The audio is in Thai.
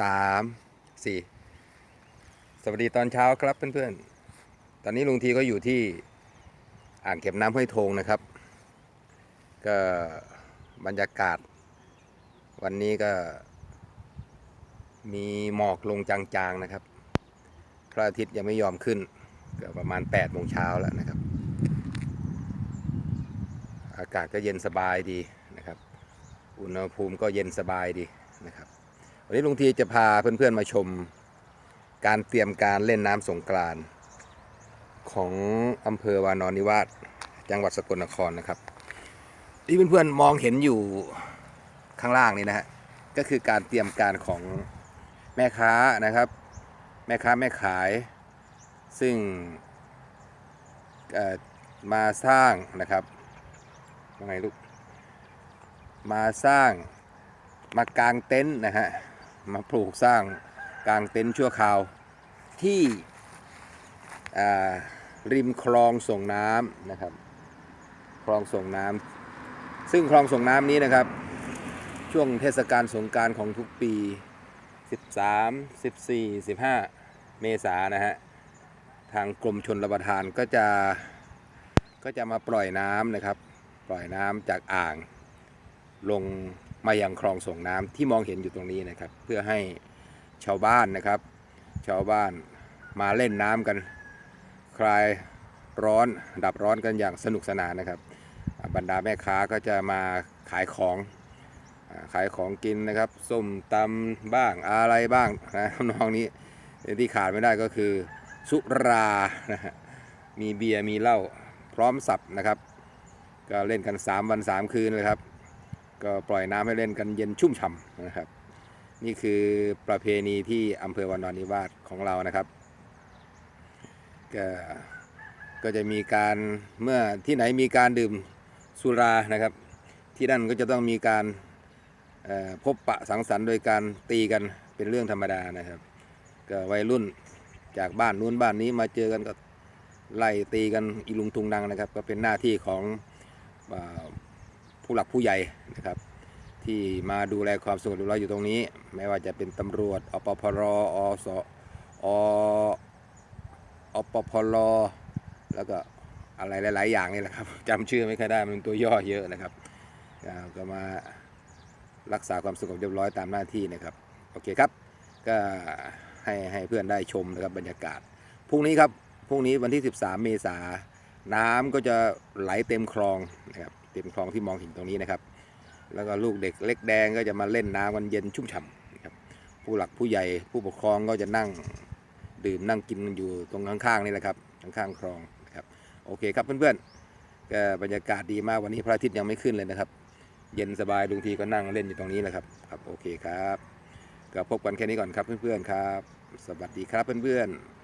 สามสี่สวัสดีตอนเช้าครับเพื่อนๆ ตอนนี้ลุงทีก็อยู่ที่อ่างเก็บน้ำห้วยโทงนะครับ ก็บรรยากาศ วันนี้ก็มีหมอกลงจางๆนะครับ พระอาทิตย์ยังไม่ยอมขึ้นก็ประมาณ8โมงเช้าแล้วนะครับ อากาศก็เย็นสบายดีนะครับ อุณหภูมิก็เย็นสบายดีนะครับ วันนี้ลุงทีจะพาเพื่อนๆมาชม การเตรียมการเล่นน้ำสงกรานต์ของอำเภอวานอนนิวาสจังหวัดสกลนครนะครับที่เพื่อนๆมองเห็นอยู่ข้างล่างนี้นะฮะก็คือการเตรียมการของแม่ค้านะครับ แม่ค้าแม่ขาย ซึ่งมาสร้างนะครับว่าไงลูกมาสร้างมากางเต็นท์นะฮะ มาปลูกสร้างกางเต็นท์ชั่วคราวที่ริมคลองส่งน้ำนะครับ คลองส่งน้ำซึ่งคลองส่งน้ำนี้นะครับ ช่วงเทศกาลสงการของทุกปี 13 14 15 เมษานะฮะทางกรมชนประทานก็จะก็จะมาปล่อยน้ำนะครับ ปล่อยน้ำจากอ่างลง มายังคลองส่งน้ำที่มองเห็นอยู่ตรงนี้นะครับ เพื่อให้ชาวบ้านนะครับ ชาวบ้านมาเล่นน้ำกันคลายร้อนดับร้อนกันอย่างสนุกสนานนะครับ บรรดาแม่ค้าก็จะมาขายของขายของกินนะครับส้มตำบ้างอะไรบ้างนะทำนองนี้ที่ขาดไม่ได้ก็คือ สุรานะมีเบียร์มีเหล้าพร้อมสับนะครับ ก็เล่นกัน 3 วัน 3 คืนเลยครับ ก็ปล่อยน้ำให้เล่นกันเย็นชุ่มฉ่ำนะครับ นี่คือประเพณีที่อำเภอวานอนนิวาสของเรานะครับ ก็ก็จะมีการเมื่อที่ไหนมีการดื่มสุรานะครับ ที่นั่นก็จะต้องมีการพบปะสังสรรค์โดยการตีกันเป็นเรื่องธรรมดานะครับก็วัยรุ่นจากบ้านนู้นบ้านนี้มาเจอกันก็ไล่ตีกันอีลุงตุงนังนะครับ ก็เป็นหน้าที่ของ ผู้หลักผู้ใหญ่นะครับ ที่มาดูแลความสงบเรียบร้อยอยู่ตรงนี้ ไม่ว่าจะเป็นตำรวจอปพรอสออปพลแล้วก็อะไรหลาย ๆ อย่างนี่แหละครับจำชื่อไม่ค่อยได้มันตัวย่อเยอะนะครับก็มารักษาความสงบเรียบร้อยตามหน้าที่นะครับโอเคครับ ก็ให้ให้เพื่อนได้ชมนะครับบรรยากาศพรุ่งนี้ครับพรุ่งนี้วันที่ 13 เมษาน้ำก็จะไหลเต็มคลองนะครับ เต็มคลองที่มองเห็นตรงนี้นะครับ แล้วก็ลูกเด็กเล็กแดงก็จะมาเล่นน้ำกันเย็นชุ่มฉ่ำนะครับผู้หลักผู้ใหญ่ผู้ปกครองก็จะนั่งดื่มนั่งกินกันอยู่ตรงข้างๆนี่แหละครับข้างๆคลองนะครับโอเคครับเพื่อนๆก็บรรยากาศดีมากวันนี้พระอาทิตย์ยังไม่ขึ้นเลยนะครับ เย็นสบายลุงทีก็นั่งเล่นอยู่ตรงนี้แหละครับครับโอเคครับก็พบกันแค่นี้ก่อนครับเพื่อนๆครับ สวัสดีครับเพื่อนๆ